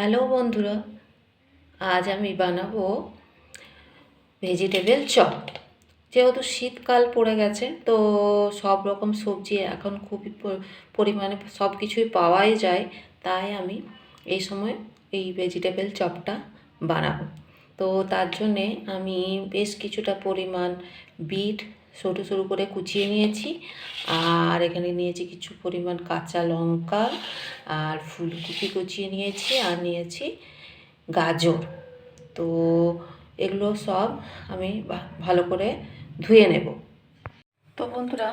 Hello বন্ধুরা, আজ আমি বানাবো ভেজিটেবল চপ যেহেতু শীতকাল পড়ে গেছে, তো সব রকম সবজি এখন খুবই পরিমাণে সব কিছুই পাওয়াই যায়, তাই আমি এই সময় এই ভেজিটেবল চপটা বানাবো। তো তার জন্যে আমি বেশ কিছুটা পরিমাণ বিট সরু সরু করে কুচিয়ে নিয়েছি। আর এখানে নিয়েছি কিছু পরিমাণ কাঁচা লঙ্কা আর ফুলকপি কুচিয়ে নিয়েছি আর নিয়েছি গাজর। তো এগুলো সব আমি ভালো করে ধুয়ে নেব। তো বন্ধুরা,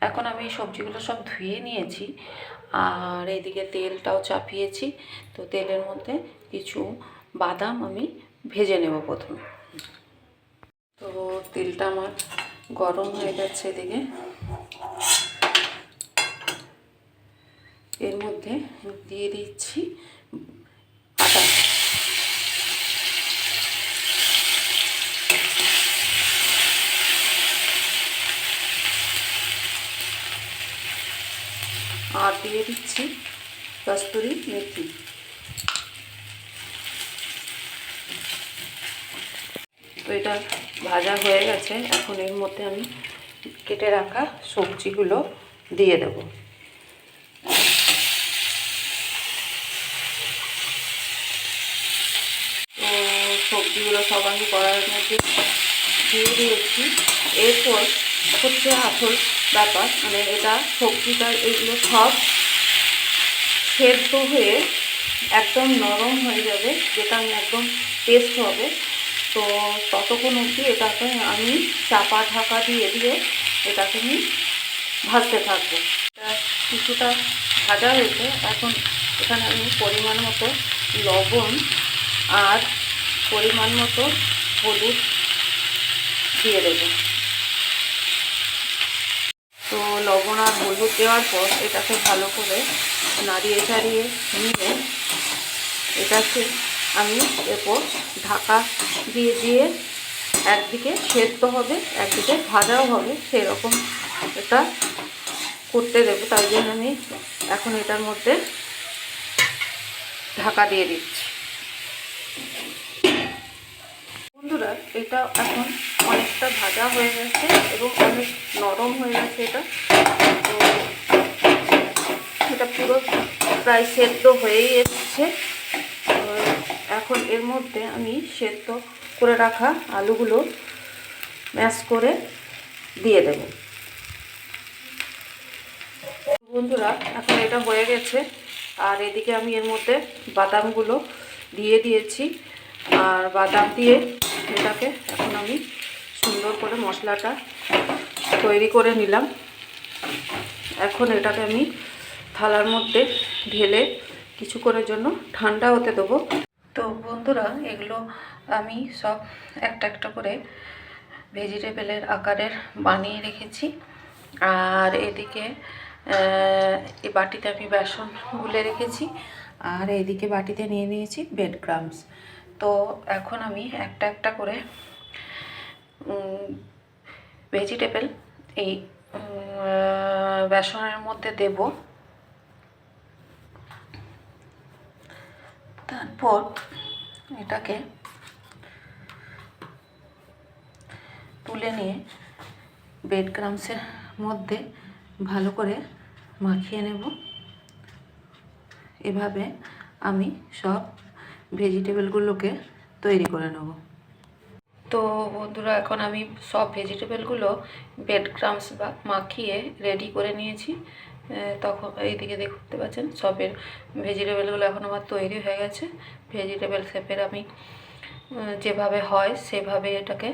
এখন আমি সবজিগুলো সব ধুয়ে নিয়েছি। আর এদিকে তেলটাও চাপিয়েছি। তো তেলের মধ্যে কিছু বাদাম আমি ভেজে নেব প্রথমে। তো তেলটা আমার গরম হয়ে যাচ্ছে এদিকে। এর মধ্যে দিয়ে দিচ্ছি আটা আর দিয়ে দিচ্ছি কস্তুরি মেথি। এটা ভাজা হয়ে গেছে, এখন এর মধ্যে আমি কেটে রাখা সবজিগুলো দিয়ে দেবো। তো সবজিগুলো সব আমি করার মধ্যে দিয়ে দিয়েছি। এরপর হচ্ছে আসল ব্যাপার মানে এটা সবজিটা, এগুলো সব সেদ্ধ হয়ে একদম নরম হয়ে যাবে, যেটা আমি একদম টেস্ট হবে। তো ততক্ষণ অবধি এটাকে আমি চাপা ঢাকা দিয়ে দিয়ে এটাকে আমি ভাজতে থাকব। কিছুটা ভাজা হয়েছে। এখন এখানে আমি পরিমাণ মতো লবণ আর পরিমাণ মতো হলুদ দিয়ে দেবো। তো লবণ আর হলুদ দেওয়ার পর এটাকে ভালো করে নাড়িয়ে চাড়িয়ে নিয়ে এটাকে আমি এরপর ঢাকা দিয়ে দিয়ে একদিকে সেদ্ধ হবে, একদিকে ভাজাও হবে, সেরকম এটা করতে দেবো। তাই জন্য আমি এখন এটার মধ্যে ঢাকা দিয়ে দিচ্ছি। বন্ধুরা, এটা এখন অনেকটা ভাজা হয়ে গেছে এবং অনেক নরম হয়ে গেছে এটা। তো এটা পুরো প্রায় সেদ্ধ হয়েই এসছে। এখন এর মধ্যে আমি সেদ্ধ করে রাখা আলুগুলো ম্যাশ করে দিয়ে দেব। বন্ধুরা, এখন এটা হয়ে গেছে। আর এদিকে আমি এর মধ্যে বাদামগুলো দিয়ে দিয়েছি। আর বাদাম দিয়ে এটাকে এখন আমি সুন্দর করে মশলাটা তৈরি করে নিলাম। এখন এটাকে আমি থালার মধ্যে ঢেলে কিছু কিছুক্ষণের জন্য ঠান্ডা হতে দেবো। তো বন্ধুরা, এগুলো আমি সব একটা একটা করে ভেজিটেবলের আকারের বানিয়ে রেখেছি। আর এদিকে এই বাটিতে আমি বেসন গুলে রেখেছি। আর এদিকে বাটিতে নিয়ে নিয়েছি বেড ক্রামস তো এখন আমি একটা একটা করে ভেজিটেবল এই বেসনের মধ্যে দেব। তারপর এটাকে তুলে নিয়ে বেড ক্রামসের মধ্যে ভালো করে মাখিয়ে নেব। এভাবে আমি সব ভেজিটেবলগুলোকে তৈরি করে নেব। তো বন্ধুরা, এখন আমি সব ভেজিটেবলগুলো বেড ক্রামস বা মাখিয়ে রেডি করে নিয়েছি। তখন এইদিকে দেখতে পাচ্ছেন, সবের ভেজিটেবলগুলো এখন আমার তৈরি হয়ে গেছে। ভেজিটেবল শেপের আমি যেভাবে হয় সেভাবে এটাকে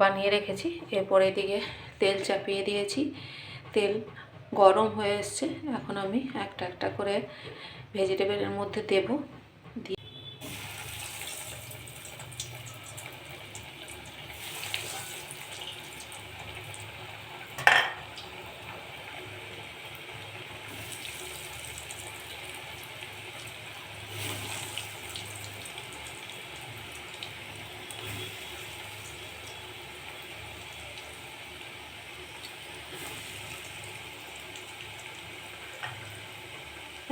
বানিয়ে রেখেছি। এরপর এদিকে তেল চাপিয়ে দিয়েছি। তেল গরম হয়ে এসছে। এখন আমি একটা একটা করে ভেজিটেবলের মধ্যে দেব দিয়ে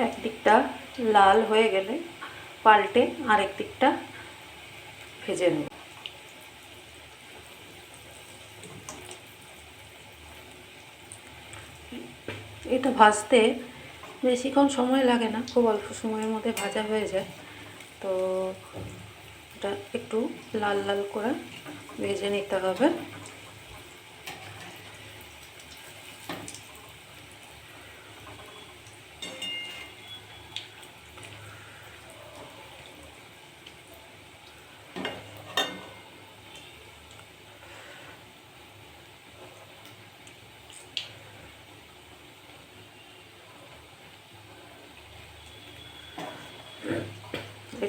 একদিকটা লাল হয়ে গেলে পাল্টে আরেক দিকটা ভেজে নেব। এটা ভাজতে বেশিক্ষণ সময় লাগে না, খুব অল্প সময়ের মধ্যে ভাজা হয়ে যায়। তো এটা একটু লাল লাল করে ভেজে নিতে হবে।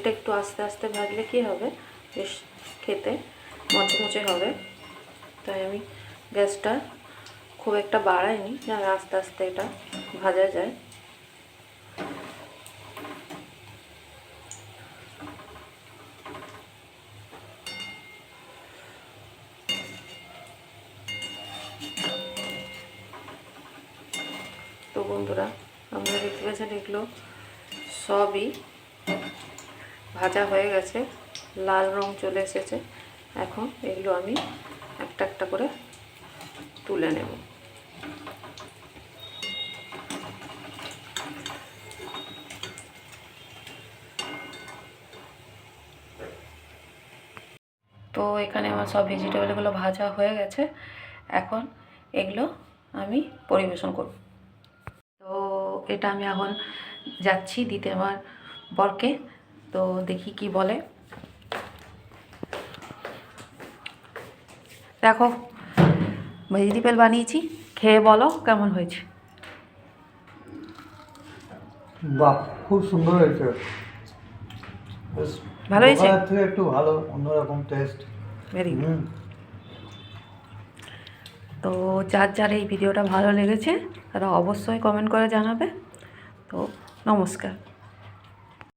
এটা একটু আস্তে আস্তে ভাজলে কি হবে? বেশ খেতে মচমচে হবে। তাই আমি গ্যাসটা খুব একটা বাড়াইনি, যেন আস্তে আস্তে এটা ভাজা যায়। তো বন্ধুরা, আপনারা দেখতে পাচ্ছেন এগুলো সবই ভাজা হয়ে গেছে, লাল রং চলে এসেছে। এখন এগুলো আমি একটা একটা করে তুলে নেব। তো এখানে আমার সব ভেজিটেবলগুলো ভাজা হয়ে গেছে। এখন এগুলো আমি পরিবেশন করব। তো এটা আমি এখন যাচ্ছি দিতে আমার বরকে। তো দেখি কি বলে। দেখো ভেজিটেবল বানিয়েছি খেয়ে বলো কেমন হয়েছে। বাহ খুব সুন্দর হয়েছে। ভালো হয়েছে? একটু ভালো অন্যরকম টেস্ট ভেরি হুম। তো যার যার এই ভিডিওটা ভালো লেগেছে তারা অবশ্যই কমেন্ট করে জানাবে। তো নমস্কার।